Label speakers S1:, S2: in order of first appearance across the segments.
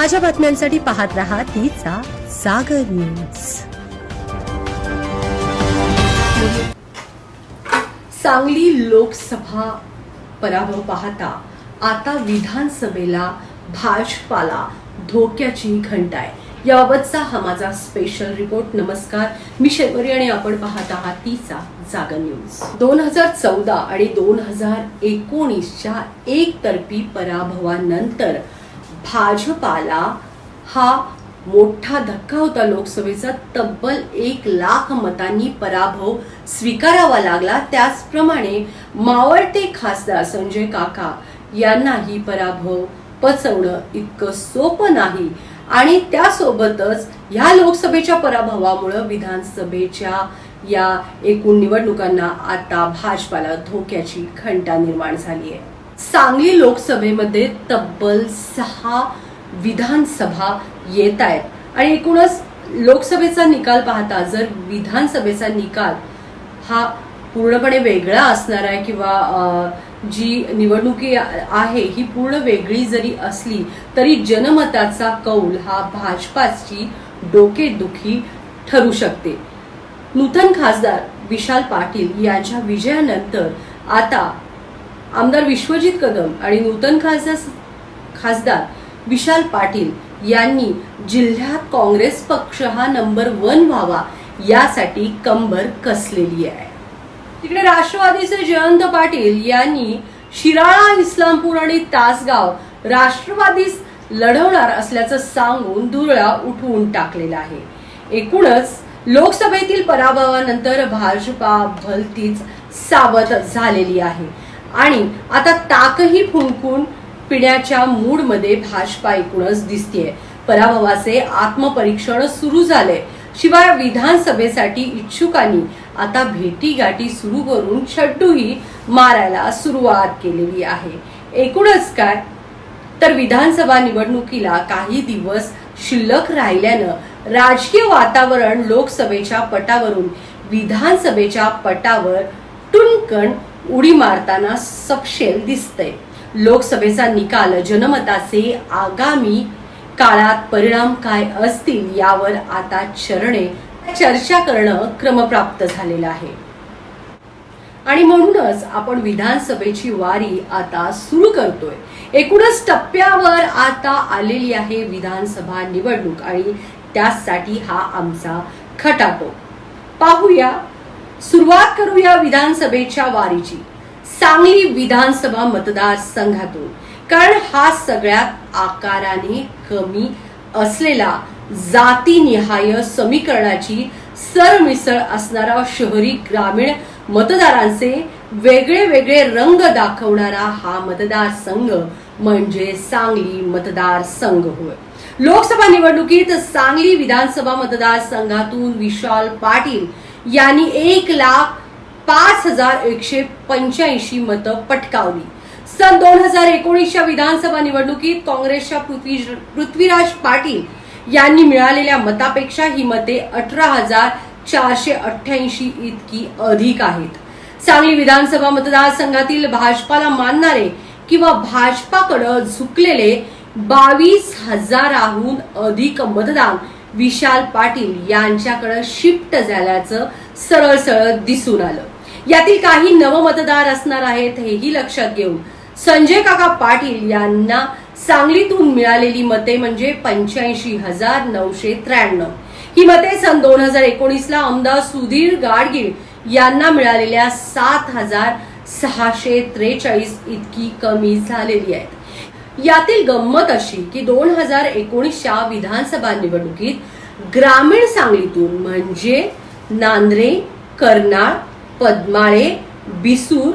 S1: ताज्या बातम्यांसाठी पाहत रहा तिचा सागर न्यूज.
S2: सांगली लोकसभा पराभव पाहता आता विधानसभेला भाजपाला धोक्याची घंटा आहे. याबाबतचा हा माझा स्पेशल रिपोर्ट नमस्कार मी शेवरी आणि आपण पाहत आहात तीचा जागा न्यूज. दोन हजार चौदा आणि दोन हजार एकोणीसच्या एकतर्फी पराभवानंतर भाजपाला हा मोठा धक्का होता लोकसभेचा. तब्बल एक लाख मतांनी पराभव स्वीकारावा लागला. त्याचप्रमाणे मावळते खासदार संजय काका यांनाही पराभव पचवणं इतकं सोपं नाही. आणि त्यासोबतच ह्या लोकसभेच्या पराभवामुळं विधानसभेच्या या एकूण निवडणुकांना आता भाजपाला धोक्याची खंटा निर्माण झाली आहे. सांगली लोकसभेमध्ये तब्बल सहा विधानसभा येत आहेत. आणि एकूणच लोकसभेचा निकाल पाहता जर विधानसभेचा निकाल हा पूर्णपणे वेगळा असणार आहे किंवा जी निवडणुकी आहे ही पूर्ण वेगळी जरी असली तरी जनमताचा कौल हा भाजपाची डोकेदुखी ठरू शकते. नूतन खासदार विशाल पाटील यांच्या विजयानंतर आता आमदार विश्वजित कदम आणि नूतन खासदार खासदार विशाल पाटील यांनी जिल्ह्यात काँग्रेस पक्ष हा नंबर वन व्हावा यासाठी कंबर कसलेली आहे. तिकडे राष्ट्रवादीचे जयंत पाटील यांनी शिराळा इस्लामपूर आणि तासगाव राष्ट्रवादीस लढवणार असल्याचं सांगून धुरळा उठवून टाकलेला आहे. एकूणच लोकसभेतील पराभवानंतर भाजपा भलतीच सावध झालेली आहे. आणि आता ताकही फुंकून पिण्याच्या मूडमध्ये भाजपा एकूणच दिसतीये. पराभवाचे आत्मपरीक्षण सुरू झाले. शिवाय विधानसभेसाठी इच्छुकांनी आता भेटीगाठी सुरू करून छड्डूही मारायला सुरुवात केलेली आहे. एकूणच काय? तर विधानसभा निवडणुकीला काही दिवस शिल्लक राहिल्यानं राजकीय वातावरण लोकसभेच्या पटावरून विधानसभेच्या पटावर टुनकण उडी मारताना सपशेल दिसतंय. लोकसभेचा निकाल जनमताचे आगामी काळात परिणाम काय असतील यावर आता चरणे चर्चा करणं क्रमप्राप्त झालेलं आहे. आणि म्हणूनच आपण विधानसभेची वारी आता सुरू करतोय. एकूणच टप्प्यावर आता आलेली आहे विधानसभा निवडणूक आणि त्यासाठी हा आमचा खटाटो पाहूया सुरुवात करूया विधानसभेच्या वारीची. सांगली विधानसभा मतदारसंघातून कारण हा सगळ्यात आकाराने कमी असलेला जातीनिहाय समीकरणाची सरमिसळ असणारा शहरी ग्रामीण मतदारांचे वेगळे वेगळे रंग दाखवणारा हा मतदारसंघ म्हणजे सांगली मतदारसंघ होय. लोकसभा निवडणुकीत सांगली विधानसभा मतदारसंघातून विशाल पाटील यांनी एक लाख पाच हजार एकशे पंच्याऐंशी मतं पटकावली. सन दोन हजार एकोणीसच्या विधानसभा निवडणुकीत काँग्रेसच्या पृथ्वी पृथ्वीराज पाटील यांनी मिळालेल्या मतापेक्षा ही मते अठरा हजार चारशे अठ्ठ्याऐंशी इतकी अधिक आहेत. सांगली विधानसभा मतदारसंघातील भाजपाला मानणारे किंवा भाजपाकडे झुकलेले बावीस हजाराहून अधिक मतदान विशाल पाटील यांच्याकडे शिफ्ट झाल्याचं सरळ सरळ दिसून आलं. यातील काही नवमतदार असणार आहेत हेही लक्षात घेऊन संजय काका पाटील यांना सांगलीतून मिळालेली मते म्हणजे पंच्याऐंशी हजार नऊशे त्र्याण्णव. ही मते सन दोन हजार एकोणीसला आमदार सुधीर गाडगीळ यांना मिळालेल्या सात हजार सहाशे त्रेचाळीस इतकी कमी झालेली आहेत. यातील गंमत अशी की दोन हजार एकोणीसच्या विधानसभा निवडणुकीत ग्रामीण सांगलीतून म्हणजे नांद्रे कर्नाळ पद्माळे बिसूर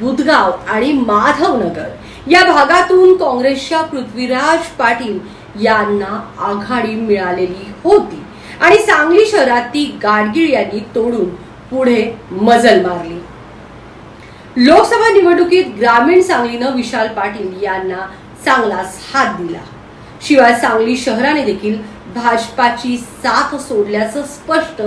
S2: बुधगाव आणि माधवनगर या भागातून काँग्रेसच्या पृथ्वीराज पाटील यांना आघाडी मिळालेली होती. आणि सांगली शहरात ती गाडगीळ यांनी तोडून पुढे मजल मारली. लोकसभा निवडणुकीत ग्रामीण सांगलीनं विशाल पाटील यांना चांगलाच हात दिला. शिवाय सांगली शहराने देखील भाजपाची साथ सोडल्याचं स्पष्ट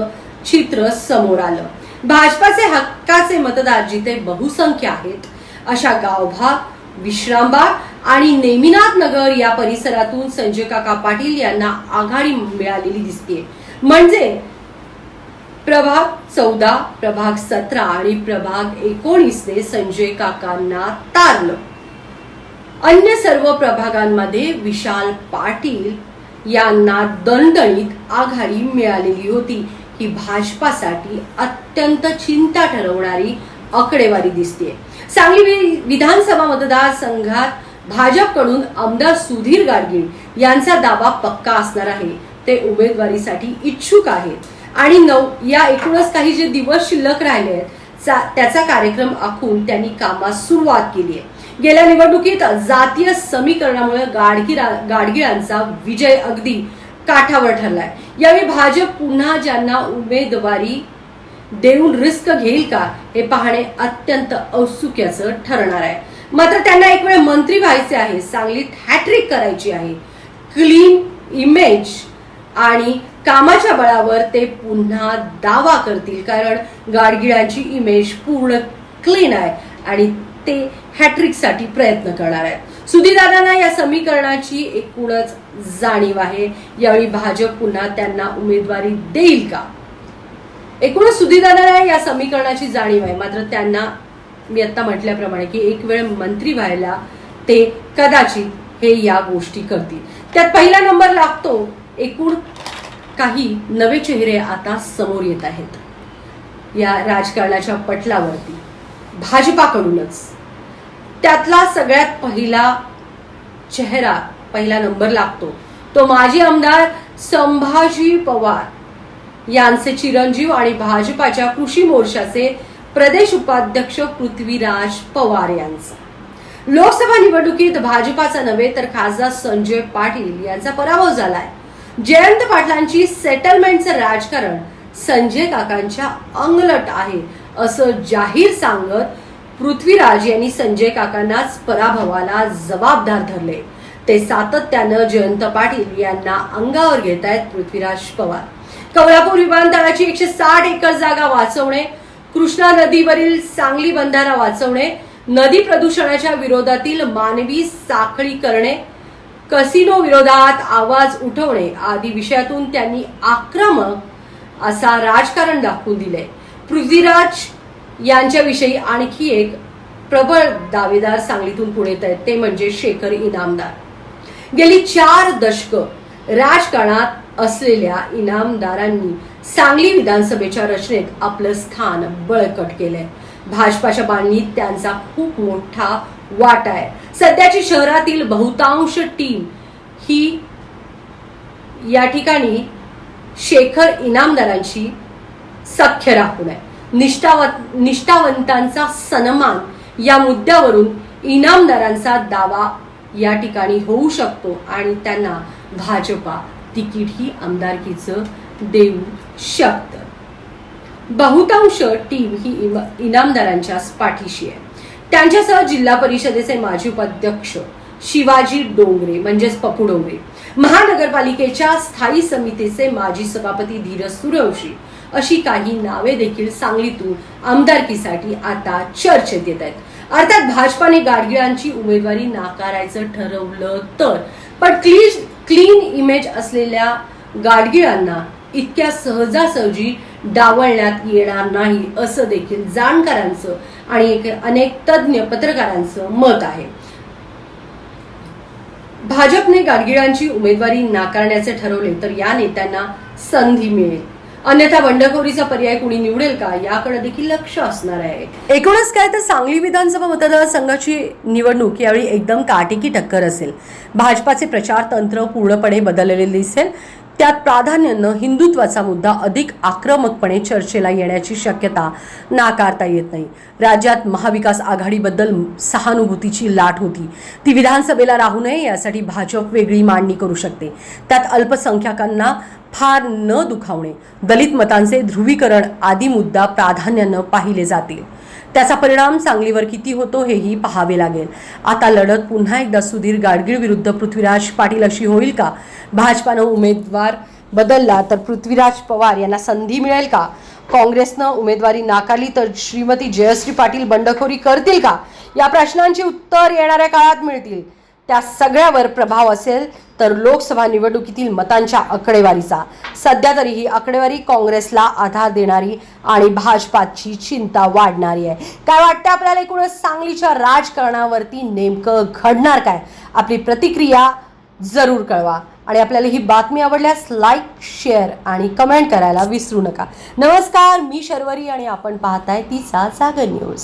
S2: चित्र समोर आलं. भाजपाचे हक्काचे मतदार जिथे बहुसंख्य आहेत अशा गावभाग विश्रामबाग आणि नेमिनाथ नगर या परिसरातून संजय काका पाटील यांना आघाडी मिळालेली दिसते म्हणजे प्रभाग चौदा प्रभाग सतरा आणि प्रभाग एकोणीसने संजय काकांना तारलं. अन्य सर्व प्रभागांमध्ये विशाल पाटील यांना दणदणीत आघाडी मिळालेली होती. ही भाजपासाठी अत्यंत चिंता ठरवणारी आकडेवारी दिसते सांगली विधानसभा मतदारसंघात भाजपकडून आमदार सुधीर गाडगीळ यांचा दावा पक्का असणार आहे. ते उमेदवारीसाठी इच्छुक आहेत. आणि नऊ या एकूणच काही जे दिवस शिल्लक राहिले आहेत चा- त्याचा कार्यक्रम आखून त्यांनी कामास सुरुवात केली आहे. गेल्या निवडणुकीत जातीय समीकरणामुळे गाडगिरा गाडगिळांचा विजय अगदी काठावर ठरलाय. यावेळी भाजप पुन्हा ज्यांना उमेदवारी देऊन रिस्क घेईल का हे पाहणे अत्यंत औत्सुक्याचं ठरणार आहे. मात्र त्यांना एक वेळ मंत्री व्हायचे आहे सांगलीत हॅट्रिक करायची आहे. क्लीन इमेज आणि कामाच्या बळावर ते पुन्हा दावा करतील कारण गाडगिळांची इमेज पूर्ण क्लीन आहे आणि ते हॅट्रिकसाठी प्रयत्न करणार आहेत. सुधीरदादांना या समीकरणाची एकूणच जाणीव आहे. यावेळी भाजप पुन्हा त्यांना उमेदवारी देईल का? एकूणच सुधीरदादांना या समीकरणाची जाणीव आहे. मात्र त्यांना मी आता म्हटल्याप्रमाणे की एक वेळ मंत्री व्हायला ते कदाचित हे या गोष्टी करतील. त्यात पहिला नंबर लागतो. एकूण काही नवे चेहरे आता समोर येत आहेत. या राजकारणाच्या पटलावरती. भाजपाकडूनच. त्यातला सगळ्यात पहिला चेहरा पहिला नंबर लागतो. तो माजी आमदार संभाजी पवार. यांचे चिरंजीव आणि भाजपाच्या कृषी मोर्चाचे प्रदेश उपाध्यक्ष पृथ्वीराज पवार यांचा. लोकसभा निवडणुकीत भाजपाचा नव्हे तर खासदार संजय पाटील यांचा पराभव झालाय. जयंत पाटलांची सेटलमेंटचं राजकारण संजय काकांच्या अंगलट आहे. असं जाहीर सांगत पृथ्वीराज यांनी संजय काकांनाच पराभवाला जबाबदार धरले. ते सातत्यानं जयंत पाटील यांना अंगावर घेत आहेत पृथ्वीराज पवार. कवळापूर विमानतळाची एकशे साठ एकर जागा वाचवणे कृष्णा नदीवरील सांगली बंधारा वाचवणे नदी प्रदूषणाच्या विरोधातील मानवी साखळी करणे कसिनो विरोधात आवाज उठवणे आदी विषयातून त्यांनी आक्रमक असा राजकारण दाखवून दिले. पृथ्वीराज यांच्याविषयी आणखी एक प्रबळ दावेदार सांगलीतून पुढे येत आहेत. ते म्हणजे शेखर इनामदार. गेली चार दशक राजकारणात असलेल्या इनामदारांनी सांगली विधानसभेच्या रचनेत आपलं स्थान बळकट केलंय. भाजपाच्या बांधणीत त्यांचा खूप मोठा वाटा आहे. सध्याची शहरातील बहुतांश टीम ही या ठिकाणी शेखर इनामदारांची सख्य राहू नये. निष्ठाव निष्ठावंतांचा सन्मान या मुद्द्यावरून इनामदारांचा दावा या ठिकाणी होऊ शकतो आणि त्यांना भाजपा तिकीट ही आमदारकीचं देऊ शकतं. बहुतांश टीम ही इम- इनामदारांच्याच पाठीशी आहे. त्यांच्यासह जिल्हा परिषदेचे माजी उपाध्यक्ष शिवाजी डोंगरे म्हणजेच पपू डोंगरे महानगरपालिकेच्या स्थायी समितीचे माजी सभापती धीरज सूर्यवंशी अशी काही नावे देखील सांगलीतून आमदारकीसाठी आता चर्चेत येत आहेत. अर्थात भाजपाने गाडगिळांची उमेदवारी नाकारायचं ठरवलं तर. पण क्लीन क्लीन इमेज असलेल्या गाडगिळांना इतक्या सहजासहजी डावलण्यात येणार नाही असं देखील जाणकारांचं आणि एक- अनेक तज्ज्ञ पत्रकारांचं मत आहे. भाजपने गाडगिळांची उमेदवारी नाकारण्याचे ठरवले तर या नेत्यांना संधी मिळेल. अन्यथा बंडखोरीचा पर्याय कुणी निवडेल का? याकडे देखील लक्ष असणार आहे. एकूणच काय तर सांगली विधानसभा मतदारसंघाची निवडणूक यावेळी एकदम काटेकी टक्कर असेल. भाजपाचे प्रचार तंत्र पूर्णपणे बदललेले दिसेल. त्यात प्राधान्यानं हिंदुत्वाचा मुद्दा अधिक आक्रमकपणे चर्चेला येण्याची शक्यता नाकारता येत नाही. राज्यात महाविकास आघाडीबद्दल सहानुभूतीची लाट होती. ती विधानसभेला राहू नये यासाठी भाजप वेगळी मांडणी करू शकते. त्यात अल्पसंख्याकांना फार न दुखावणे. दलित मतांचे ध्रुवीकरण आदी मुद्दा प्राधान्यानं पाहिले जातील. त्याचा परिणाम सांगलीवर किती होतो हेही पाहावे लागेल. आता लढत पुन्हा एकदा सुधीर गाडगीळ विरुद्ध पृथ्वीराज पाटील अशी होईल का? भाजपानं उमेदवार बदलला तर पृथ्वीराज पवार यांना संधी मिळेल का? काँग्रेसनं उमेदवारी नाकारली तर श्रीमती जयश्री पाटील बंडखोरी करतील का? या प्रश्नांची उत्तर येणाऱ्या काळात मिळतील.
S1: त्या सगळ्यावर प्रभाव असेल तर लोकसभा निवडणुकीतील मतांच्या आकडेवारीचा. सध्या तरी ही आकडेवारी काँग्रेसला आधार देणारी आणि भाजपाची चिंता वाढणारी आहे. काय वाटतं आपल्याला एकूणच सांगलीच्या राजकारणावरती नेमकं घडणार काय? आपली प्रतिक्रिया जरूर कळवा. आणि आपल्याला ही बातमी आवडल्यास लाईक शेअर आणि कमेंट करायला विसरू नका. नमस्कार मी शर्वरी आणि आपण पाहताय तिचा जागर न्यूज